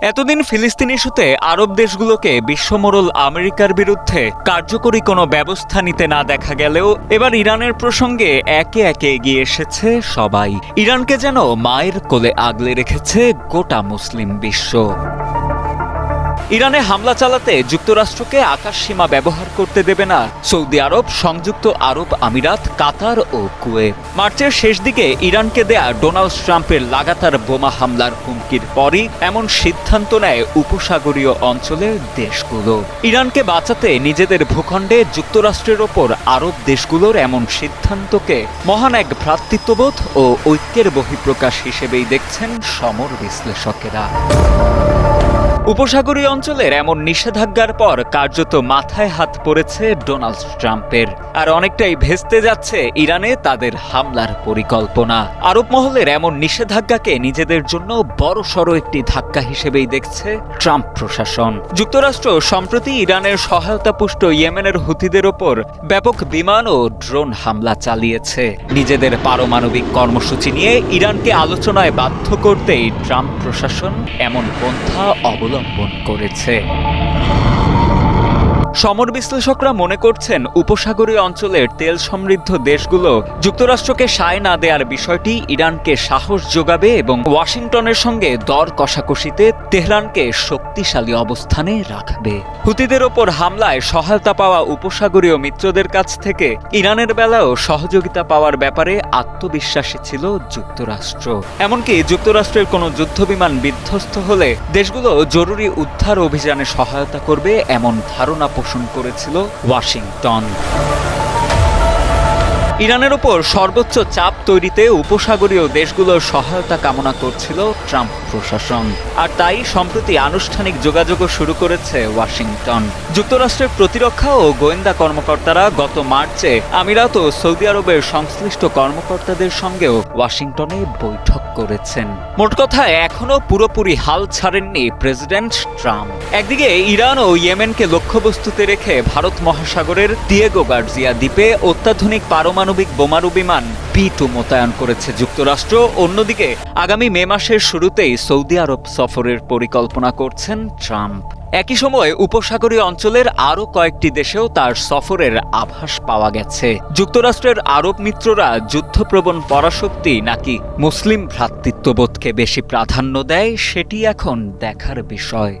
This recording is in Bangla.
এতদিন ফিলিস্তিন ইস্যুতে আরব দেশগুলোকে বিশ্বমোড়ল আমেরিকার বিরুদ্ধে কার্যকরী কোনো ব্যবস্থা নিতে না দেখা গেলেও এবার ইরানের প্রসঙ্গে একে একে এগিয়ে এসেছে সবাই। ইরানকে যেন মায়ের কোলে আগলে রেখেছে গোটা মুসলিম বিশ্ব। ইরানে হামলা চালাতে যুক্তরাষ্ট্রকে আকাশসীমা ব্যবহার করতে দেবে না। সৌদি আরব, সংযুক্ত আরব আমিরাত, কাতার ও কুয়েত। মার্চের শেষ দিকে ইরানকে দেয়া ডোনাল্ড ট্রাম্পের লাগাতার বোমা হামলার হুমকির পরই এমন সিদ্ধান্ত নেয় উপসাগরীয় অঞ্চলের দেশগুলো। ইরানকে বাঁচাতে নিজেদের ভূখণ্ডে যুক্তরাষ্ট্রের ওপর আরব দেশগুলোর এমন সিদ্ধান্তকে মহান এক ভ্রাতৃত্ববোধ ও ঐক্যের বহিঃপ্রকাশ হিসেবেই দেখছেন সমর বিশ্লেষকেরা। উপসাগরীয় অঞ্চলের এমন নিষেধাজ্ঞার পর কার্যত মাথায় হাত পড়েছে ডোনাল্ড ট্রাম্পের। আর অনেকটাই ভেস্তে যাচ্ছে ইরানে তাদের হামলার পরিকল্পনা। আরব মহলের এমন নিষেধাজ্ঞাকে নিজেদের জন্য বড় সড় একটি ধাক্কা হিসেবেই দেখছে ট্রাম্প প্রশাসন। যুক্তরাষ্ট্র, সম্প্রতি ইরানের সহায়তাপুষ্ট ইয়েমেনের হুতিদের ওপর ব্যাপক বিমান ও ড্রোন হামলা চালিয়েছে। নিজেদের পারমাণবিক কর্মসূচি নিয়ে ইরানকে আলোচনায় বাধ্য করতেই ট্রাম্প প্রশাসন এমন পন্থা অবলম্বন করেছে। সমর বিশ্লেষকরা মনে করছেন, উপসাগরীয় অঞ্চলের তেল সমৃদ্ধ দেশগুলো যুক্তরাষ্ট্রকে সায় না দেওয়ার বিষয়টি ইরানকে সাহস যোগাবে এবং ওয়াশিংটনের সঙ্গে দর কষাকষিতে তেহরানকে শক্তিশালী অবস্থানে রাখবে। হুতিদের ওপর হামলায় সহায়তা পাওয়া উপসাগরীয় মিত্রদের কাছ থেকে ইরানের বেলাও সহযোগিতা পাওয়ার ব্যাপারে আত্মবিশ্বাসী ছিল যুক্তরাষ্ট্র। এমনকি যুক্তরাষ্ট্রের কোনো যুদ্ধবিমান বিধ্বস্ত হলে দেশগুলো জরুরি উদ্ধার অভিযানে সহায়তা করবে এমন ধারণা করেছিল ওয়াশিংটন। ইরানের ওপর সর্বোচ্চ চাপ তৈরিতে উপসাগরীয় দেশগুলোর সহায়তা কামনা করছিল ট্রাম্প প্রশাসন। আর তাই সম্প্রতি আনুষ্ঠানিক যোগাযোগও শুরু করেছে ওয়াশিংটন। যুক্তরাষ্ট্রের প্রতিরক্ষা ও গোয়েন্দা কর্মকর্তারা গত মার্চে আমিরাত ও সৌদি আরবের সংশ্লিষ্ট কর্মকর্তাদের সঙ্গেও ওয়াশিংটনে বৈঠক করেছেন। মোট কথা, এখনও পুরোপুরি হাল ছাড়েননি প্রেসিডেন্ট ট্রাম্প। একদিকে ইরান ও ইয়েমেনকে লক্ষ্যবস্তুতে রেখে ভারত মহাসাগরের দিয়েগো গার্জিয়া দ্বীপে অত্যাধুনিক পারমাণবিক বোমারু বিমান বি টু মোতায়েন করেছে যুক্তরাষ্ট্র। অন্যদিকে, আগামী মে মাসের শুরুতেই সৌদি আরব সফরের পরিকল্পনা করছেন ট্রাম্প। একই সময় উপসাগরীয় অঞ্চলের আরও কয়েকটি দেশেও তার সফরের আভাস পাওয়া গেছে। যুক্তরাষ্ট্রের আরব মিত্ররা যুদ্ধপ্রবণ পরাশক্তি নাকি মুসলিম ভ্রাতৃত্ববোধকে বেশি প্রাধান্য দেয়, সেটি এখন দেখার বিষয়।